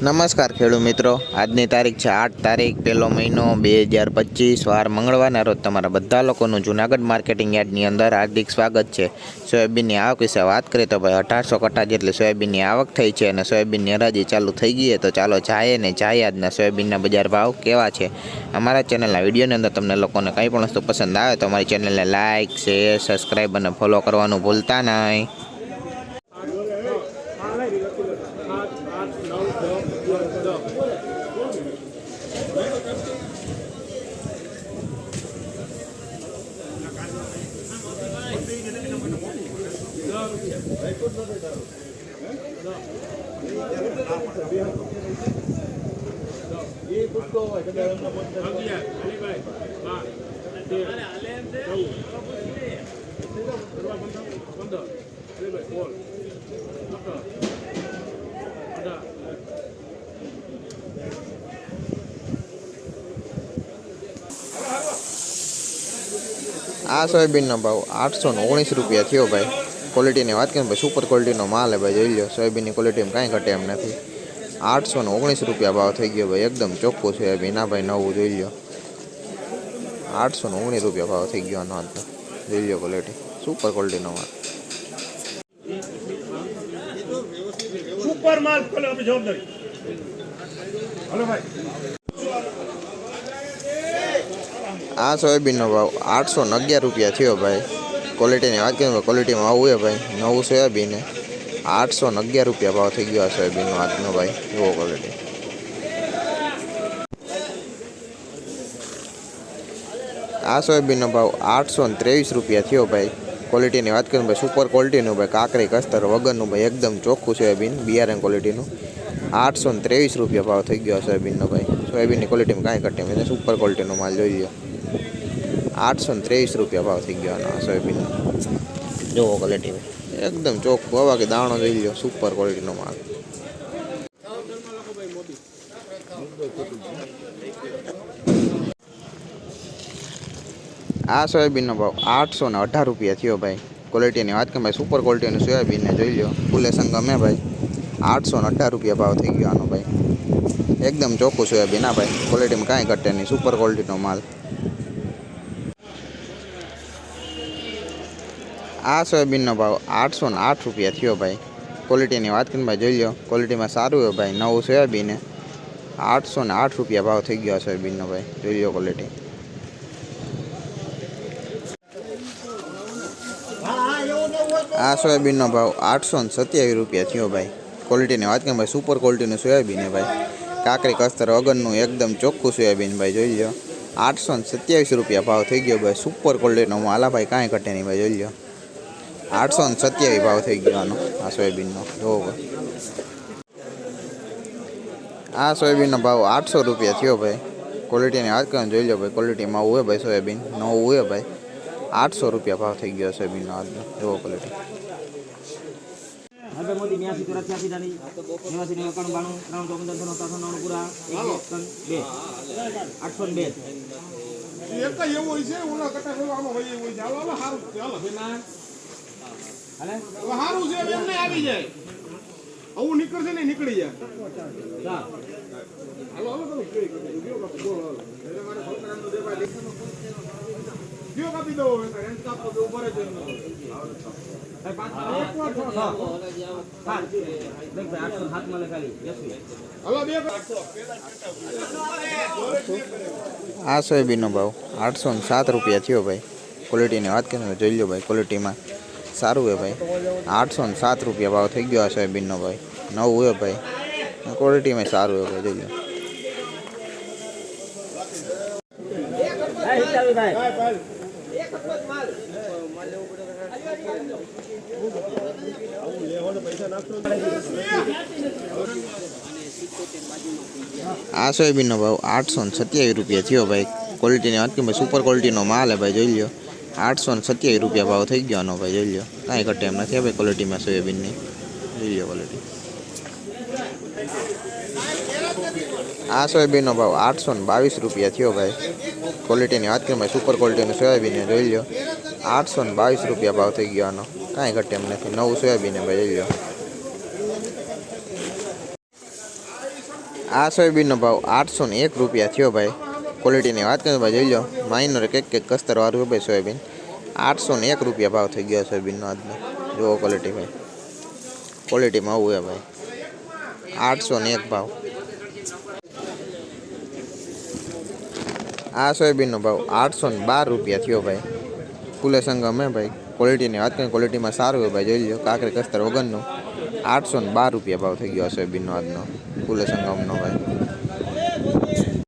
નમસ્કાર ખેડૂત મિત્રો. આજની તારીખ છે આઠ તારીખ, પહેલો મહિનો બે હજાર પચીસ. વાર મંગળવારના રોજ તમારા બધા લોકોનું જુનાગઢ માર્કેટિંગ યાર્ડની અંદર હાર્દિક સ્વાગત છે. સોયાબીનની આવક વિશે વાત કરીએ તો ભાઈ અઢારસો કટ્ટા જેટલી સોયાબીનની આવક થઈ છે અને સોયાબીનની હરાજી ચાલુ થઈ ગઈ તો ચાલો જાય ને જાય આજના સોયાબીનના બજાર ભાવ કેવા છે. અમારા ચેનલના વિડીયોની અંદર તમને લોકોને કંઈ પણ વસ્તુ પસંદ આવે તો અમારી ચેનલને લાઇક શેર, સબસ્ક્રાઈબ અને ફોલો કરવાનું ભૂલતા નહીં. આ સોયાબીનનો ભાવ આઠસો ઓગણીસ રૂપિયા થયો ભાઈ. ક્વોલિટીની વાત કરીએ ભાઈ સુપર ક્વોલિટીનો માલ હે ભાઈ જોઈ લો સોયાબીનની ક્વોલિટીમાં કાંઈ ઘટે એમ નથી. આઠસો ને ઓગણીસ રૂપિયા ભાવ થઈ ગયો ભાઈ એકદમ ચોખ્ખું સોયાબીન. ના ભાઈ નવું જોઈ લો આઠસો ને ઓગણીસ રૂપિયા ભાવ થઈ ગયો આનો આજનો જોઈ લો ક્વોલિટી સુપર ક્વોલિટીનો માલ. સુપર માલ જવાબદારી હલો ભાઈ. આ સોયાબીનનો ભાવ આઠસો ને અગિયાર રૂપિયા થયો ભાઈ. ક્વોલિટીની વાત કરીએ ક્વોલિટીમાં આવું છે ભાઈ. નવું સોયાબીન આઠસો ને અગિયાર રૂપિયા ભાવ થઈ ગયો આ સોયાબીનનો આજનો ભાઈ. જુઓ ક્વોલિટી આ સોયાબીનનો ભાવ આઠસો ને ત્રેવીસ રૂપિયા થયો ભાઈ. ક્વોલિટીની વાત કરીએ ભાઈ સુપર ક્વોલિટીનું ભાઈ. કાકરી કસ્તર વગરનું ભાઈ. એકદમ ચોખ્ખું સોયાબીન, બિયારણ ક્વોલિટીનું આઠસો ને ત્રેવીસ રૂપિયા ભાવ થઈ ગયો સોયાબીનનો ભાઈ. સોયાબીનની ક્વોલિટીમાં કાંઈ ઘટે નહીં. સુપર ક્વોલિટીનો માલ જોઈ લો આઠસો ને ત્રેવીસ રૂપિયા ભાવ થઈ ગયો આનો આ સોયાબીનનો. જોવો ક્વોલિટી એકદમ ચોખ્ખું. હવા કે દાણો જોઈ લો સુપર ક્વોલિટીનો માલ. આ સોયાબીનનો ભાવ આઠસો ને અઢાર રૂપિયા થયો ભાઈ. ક્વોલિટીની વાત કે ભાઈ સુપર ક્વોલિટીનું સોયાબીનને જોઈ લો ફૂલે સંગમે ભાઈ. આઠસો ને અઢાર રૂપિયા ભાવ થઈ ગયો આનો ભાઈ. એકદમ ચોખ્ખું સોયાબીન હા ભાઈ. ક્વોલિટીમાં કાંઈ ઘટે નહીં. સુપર ક્વોલિટીનો માલ. આ સોયાબીનનો ભાવ આઠસો ને આઠ રૂપિયા થયો ભાઈ. ક્વોલિટીની વાત કરીને ભાઈ જોઈ લો ક્વોલિટીમાં સારું હોય ભાઈ, નવું સોયાબીન હે આઠસો ને આઠ રૂપિયા ભાવ થઈ ગયો આ સોયાબીનનો ભાઈ, જોઈ લો ક્વોલિટી આ સોયાબીનનો ભાવ આઠસો ને સત્યાવીસ રૂપિયા થયો ભાઈ. ક્વોલિટીની વાત કરીએ ભાઈ સુપર ક્વોલિટીનું સોયાબીન હે ભાઈ. કાકરી, કસ્તર, વગરનું એકદમ ચોખ્ખું સોયાબીન ભાઈ, જોઈ લો આઠસો ને સત્યાવીસ રૂપિયા ભાવ થઈ ગયો ભાઈ સુપર ક્વોલિટીનો માલા ભાઈ કાંઈ ઘટે નહીં ભાઈ, જોઈ લો આઠસો ને સત્યાવીસ ભાવ થઈ ગયો આનો આ સોયાબીનનો. જોવો ભાઈ આ સોયાબીનનો ભાવ આઠસો રૂપિયા થયો ભાઈ. ક્વોલિટીની વાત કરીને જોઈ લો ભાઈ ક્વોલિટીમાં હોય ભાઈ સોયાબીન નવું હોય ભાઈ. આઠસો રૂપિયા ભાવ થઈ ગયો સોયાબીનનો આજનો. જોવો ક્વોલિટી એક એવું હોય છે? ઓલા કટા આમાં હોય એવું હોય હાલો ભાઈ ના સારું છે હવે એમને આવી જાય આવું નીકળશે ને નીકળી જાય ચાલ હાલો હાલો તમે કયો કાપી દો બોલો હાલો એટલે મારે ભક્તરામનો દેવા લેખનો કયો કાપી દો હવે રેન્ટ કાપો તો ઊભા રહેજો એમને. ભાઈ પાંચ એક વાર છ. સાત દેખ ભાઈ આઠસો સાત મળે ખાલી યશવી હાલો બે આ સોયાબીનનો ભાવ આઠસો ને સાત રૂપિયા થયો ભાઈ. ક્વોલિટીની વાત કરીએ તો જોઈ લો ભાઈ ક્વોલિટીમાં સારું હે ભાઈ. આઠસો ને સાત રૂપિયા ભાવ થઈ ગયો આ સોયાબીનનો ભાઈ. નવું હોય ભાઈ. ક્વોલિટીમાં સારું હે ભાઈ જોઈ આ સોયાબીનનો ભાવ આઠસો ને સત્યાવીસ રૂપિયા થયો ભાઈ. ક્વોલિટીની વાત કરીએ ભાઈ સુપર ક્વોલિટીનો માલ હે ભાઈ, જોઈ લો આઠસો ને સત્યાવીસ રૂપિયા ભાવ થઈ ગયો આનો ભાઈ જોઈ લો કાંઈ ઘટે એમ નથી ભાઈ ક્વોલિટીમાં સોયાબીનની જોઈ લો ક્વોલિટી આ સોયાબીનનો ભાવ આઠસો ને બાવીસ રૂપિયા થયો ભાઈ. ક્વોલિટીની વાત કરીએ ભાઈ સુપર ક્વોલિટીનું સોયાબીન છે, જોઈ લો આઠસો ને બાવીસ રૂપિયા ભાવ થઈ ગયો આનો. કાંઈ ઘટે એમ નથી નવું સોયાબીન છે ભાઈ જોઈ લો આ સોયાબીનનો ભાવ આઠસો ને એક રૂપિયા થયો ભાઈ. ક્વોલિટીની વાત કરીએ તો ભાઈ જોઈ લો માઇનર કંઈક કંઈક કસ્તરવાળું ભાઈ સોયાબીન. આઠસો ને એક રૂપિયા ભાવ થઈ ગયો સોયાબીનનો આજનો. જુઓ ક્વોલિટી ભાઈ. ક્વોલિટીમાં આવું હે ભાઈ. આઠસો ને એક ભાવ. આ સોયાબીનનો ભાવ આઠસો ને બાર રૂપિયા થયો ભાઈ. ફૂલે સંગમ હે ભાઈ. ક્વોલિટીની વાત કરીએ ક્વોલિટીમાં સારું હોય ભાઈ. જોઈ લો કાંકરી, કસ્તર વગરનું. આઠસો ને બાર રૂપિયા ભાવ થઈ ગયો આ સોયાબીનનો આજનો. ફૂલે સંગમનો ભાઈ.